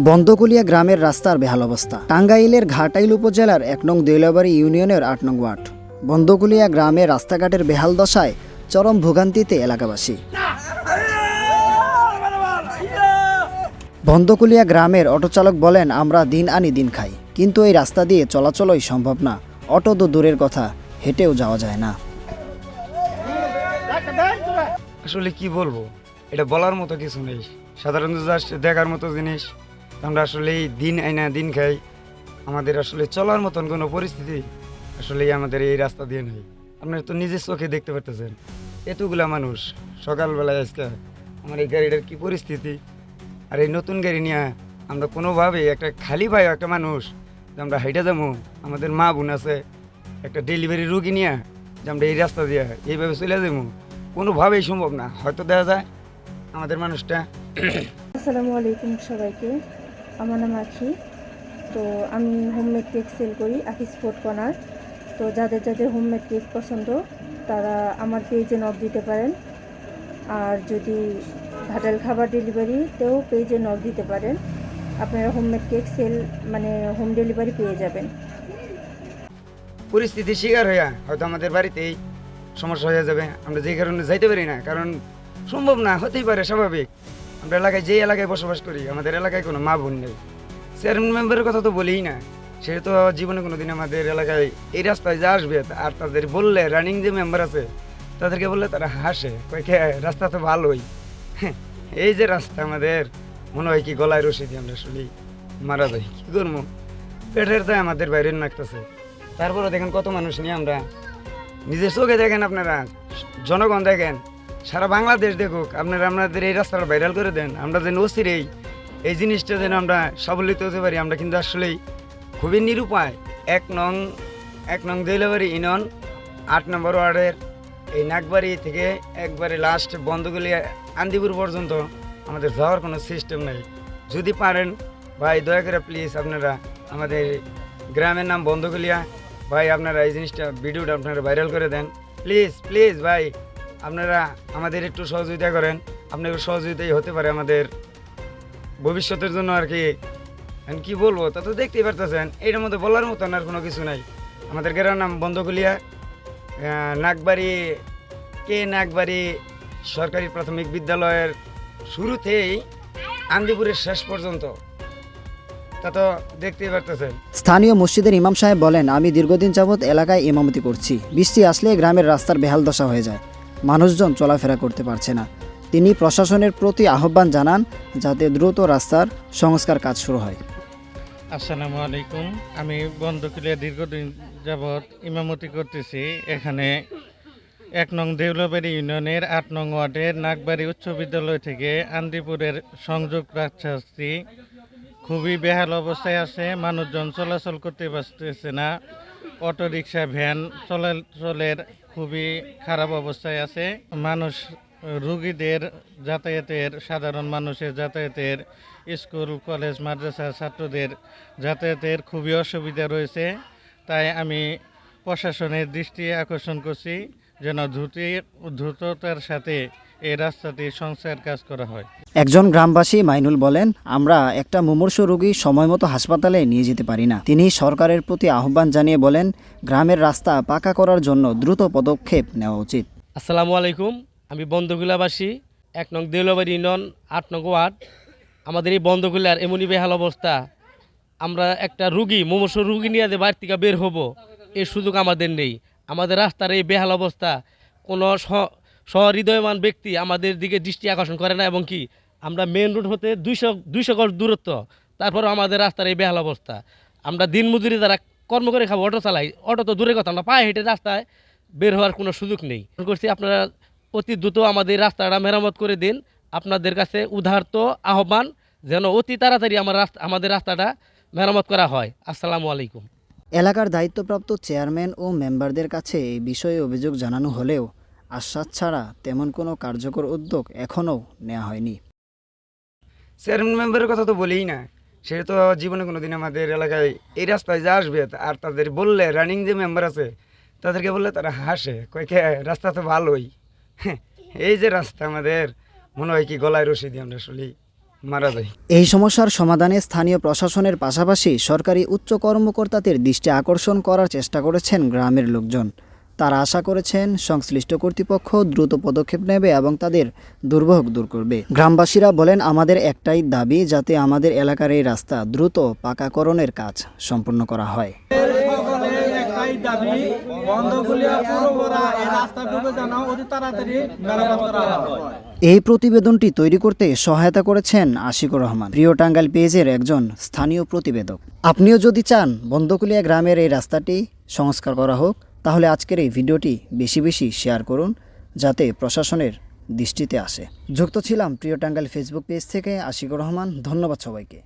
বন্দকুলিয়া গ্রামের রাস্তার বেহাল অবস্থা। টাঙ্গাইলের ঘাটাইল উপজেলার এক নং দৈলাবাড়ি ইউনিয়নের আট নং ওয়ার্ড। বন্দকুলিয়া গ্রামের রাস্তাঘাটের বেহাল দশায় চরম ভোগান্তিতে এলাকাবাসী। বন্দকুলিয়া গ্রামের অটোচালক বলেন, আমরা দিন আনি দিন খাই, কিন্তু এই রাস্তা দিয়ে চলাচলই সম্ভব না। অটো তো দূরের কথা, হেঁটেও যাওয়া যায় না। আসলে কি বলব? এটা বলার মতো কিছু নেই। সাধারণত জাস্ট দেখার মতো জিনিস। আমরা আসলে দিন আইনা দিন খাই। আমাদের আসলে চলার মতন কোনো পরিস্থিতি আসলে আমাদের এই রাস্তা দিয়ে নেই। আপনারা তো নিজের চোখে দেখতে পারতেছেন। এতগুলা মানুষ সকালবেলায় আজকে আমার এই গাড়িটার কি পরিস্থিতি? আর এই নতুন গাড়ি নিয়ে আমরা কোনোভাবে একটা খালি পাই একটা মানুষ যে আমরা হাইটা যাব, আমাদের মা বোন আছে, একটা ডেলিভারি রুগী নিয়ে যে আমরা এই রাস্তা দিয়ে এইভাবে চলে যাব, কোনোভাবেই সম্ভব না। হয়তো দেখা যায় আমাদের মানুষটা আসসালামু আলাইকুম সবাইকে। আমার নাম আখি। তো আমি হোমমেড কেক সেল করি আখিস ফুড কর্নার। তো যাদের যাদের হোমমেড কেক পছন্দ, তারা আমার পেজে নক দিতে পারেন। আর যদি ঘাটাল খাবার ডেলিভারিতেও পেজে নক দিতে পারেন, আপনারা হোমমেড কেক সেল মানে হোম ডেলিভারি পেয়ে যাবেন। পরিস্থিতি শিকার হইয়া হয়তো আমাদের বাড়িতেই সমস্যা হয়ে যাবে। আমরা যে কারণে যাইতে পারি না, কারণ সম্ভব না, হতেই পারে, স্বাভাবিক। আমরা এলাকায় যে এলাকায় বসবাস করি আমাদের এলাকায় কোনো মা বোন নেই। চেয়ারম্যান মেম্বারের কথা তো বলিই না। সে তো জীবনে কোনো দিন আমাদের এলাকায় এই রাস্তায় যা আসবে আর তাদের বললে রানিং যে মেম্বার আছে তাদেরকে বললে তারা হাসে। কয় "কে, রাস্তা তো ভালোই। হ্যাঁ, এই যে রাস্তা আমাদের মনে হয় কি গলায় রশি দিয়ে আমরা শুনি মারা যাই কী করব? পেটের তো আমাদের বাইরের নাকতেছে। তারপরে দেখেন কত মানুষ নিয়ে আমরা নিজের চোখে দেখেন আপনারা জনগণ দেখেন সারা বাংলাদেশ দেখুক, আপনারা আপনাদের এই রাস্তাটা ভাইরাল করে দেন। আমরা যেন অস্থিরেই এই এই জিনিসটা যেন আমরা সাবলিত হতে পারি। আমরা কিন্তু আসলেই খুবই নিরুপায়। এক নং এক নং দৈলাবাড়ি ইউনিয়ন আট নম্বর ওয়ার্ডের এই নাকবাড়ি থেকে একবারে লাস্ট বন্ধগুলি আন্দিপুর পর্যন্ত আমাদের যাওয়ার কোনো সিস্টেম নেই। যদি পারেন, ভাই দয়া করে প্লিজ আপনারা আমাদের গ্রামের নাম বন্ধগুলিয়া ভাই আপনারা এই জিনিসটা ভিডিওটা আপনারা ভাইরাল করে দেন। প্লিজ প্লিজ ভাই আপনারা আমাদের একটু সহযোগিতা করেন। আপনাদের সহযোগিতাই হতে পারে আমাদের ভবিষ্যতের জন্য আর কি। কি বলব তা তো দেখতেই পারতেছেন এটার মধ্যে বলার মতন আর কোনো কিছু নাই। আমাদের গ্রামের নাম বন্ধকুলিয়া আহ, নাগবাড়ি কে নাকবাড়ি সরকারি প্রাথমিক বিদ্যালয়ের শুরুতেই আন্দিপুরের শেষ পর্যন্ত। তা তো দেখতেই পারতেছেন। স্থানীয় মসজিদের ইমাম সাহেব বলেন আমি দীর্ঘদিন যাবৎ এলাকায় ইমামতি করছি। বৃষ্টি আসলে গ্রামের রাস্তার বেহাল দশা হয়ে যায়। মানুষজন চলাফেরা করতে পারছে না। তিনি প্রশাসনের প্রতি আহ্বান জানান যাতে দ্রুত রাস্তার সংস্কার কাজ শুরু হয়। আসসালামু আলাইকুম। আমি বন্ধকিলিয়া দীর্ঘদিন যাবৎ ইমামতি করতেছি। এখানে এক নং দেউলাবাড়ি ইউনিয়নের আট নং ওয়ার্ডের নাগবাড়ি উচ্চ বিদ্যালয় থেকে আন্দিপুরের সংযোগ রাখছি খুবই বেহাল অবস্থায় আছে। মানুষজন চলাচল করতে পারতেছে না। অটো রিক্সা ভ্যান চলাচলের খুবই খারাপ অবস্থায় আছে। মানুষ, রুগীদের যাতায়াতের, সাধারণ মানুষের যাতায়াতের, স্কুল, কলেজ, মাদ্রাসা, ছাত্রদের যাতায়াতের খুবই অসুবিধা রয়েছে। তাই আমি প্রশাসনের দৃষ্টি আকর্ষণ করছি। যেন দ্রুত দ্রুততার সাথে এই রাস্তাটি সংস্কার কাজ করা হয়। একজন গ্রামবাসী মাইনুল বলেন আমরা একটা মুমূর্ষ রোগী সময় মতো হাসপাতালে নিয়ে যেতে পারি না। তিনি সরকারের প্রতি আহ্বান জানিয়ে বলেন গ্রামের রাস্তা পাকা করার জন্য দ্রুত পদক্ষেপ নেওয়া উচিত। আসসালামু আলাইকুম আমি বন্ধগুলাবাসী এক নং দেউলাবাড়ি ইউনিয়ন আট নং ওয়ার্ড। আমাদের এই বন্ধগুলার এমনই বেহাল অবস্থা আমরা একটা রুগী মুমূর্ষ রুগী নিয়ে যে বাড়ি থেকে বের হব এই সুযোগ আমাদের নেই। আমাদের রাস্তার এই বেহাল অবস্থা, কোনো সহৃদয়মান ব্যক্তি আমাদের দিকে দৃষ্টি আকর্ষণ করে না এবং কি আমরা মেন রোড হতে দুইশো দুইশো গজ দূরত্ব, তারপরেও আমাদের রাস্তার এই বেহাল অবস্থা। আমরা দিনমজুরি দ্বারা কর্ম করে খাব, অটো চালাই, অটো তো দূরের কথা, আমরা পায়ে হেঁটে রাস্তায় বের হওয়ার কোনো সুযোগ নেই। করছি আপনারা অতি দ্রুত আমাদের রাস্তাটা মেরামত করে দিন। আপনাদের কাছে উদাহরত আহ্বান, যেন অতি তাড়াতাড়ি আমার রাস্তা, আমাদের রাস্তাটা মেরামত করা হয়। আসসালামু আলাইকুম। এলাকার দায়িত্বপ্রাপ্ত চেয়ারম্যান ও মেম্বারদের কাছে এই বিষয়ে অভিযোগ জানানো হলেও আশ্বাস ছাড়া তেমন কোনো কার্যকর উদ্যোগ এখনও নেওয়া হয়নি। চেয়ারম্যান মেম্বারের কথা তো বলেই না। সে তো জীবনে কোনো দিন আমাদের এলাকায় এই রাস্তায় যা আসবে আর তাদের বললে রানিং যে মেম্বার আছে তাদেরকে বললে তারা হাসে কয় "কে, রাস্তা তো ভালোই। হ্যাঁ, এই যে রাস্তা আমাদের মনে হয় কি গলায় রশি দিয়ে আমরা শুলি মারা যায়। এই সমস্যার সমাধানে স্থানীয় প্রশাসনের পাশাপাশি সরকারি উচ্চ কর্মকর্তাদের দৃষ্টি আকর্ষণ করার চেষ্টা করেছেন গ্রামের লোকজন। তারা আশা করেছেন সংশ্লিষ্ট কর্তৃপক্ষ দ্রুত পদক্ষেপ নেবে এবং তাদের দুর্ভোগ দূর করবে। গ্রামবাসীরা বলেন, আমাদের একটাই দাবি, যাতে আমাদের এলাকার এই রাস্তা দ্রুত পাকাকরণের কাজ সম্পূর্ণ করা হয়। একটাই দাবি এই যেন অতি তাড়াতাড়ি মেরামত করা হয়। এই প্রতিবেদনটি তৈরি করতে সহায়তা করেছেন আশিকুর রহমান। প্রিয় টাঙ্গাইল পেজের একজন স্থানীয় প্রতিবেদক। আপনিও যদি চান বন্দকুলিয়া গ্রামের এই রাস্তাটি সংস্কার করা হোক, তাহলে আজকের এই ভিডিওটি বেশি বেশি শেয়ার করুন, যাতে প্রশাসনের দৃষ্টিতে আসে। যুক্ত ছিলাম প্রিয় টাঙ্গাইল ফেসবুক পেজ থেকে আশিকুর রহমান। ধন্যবাদ সবাইকে।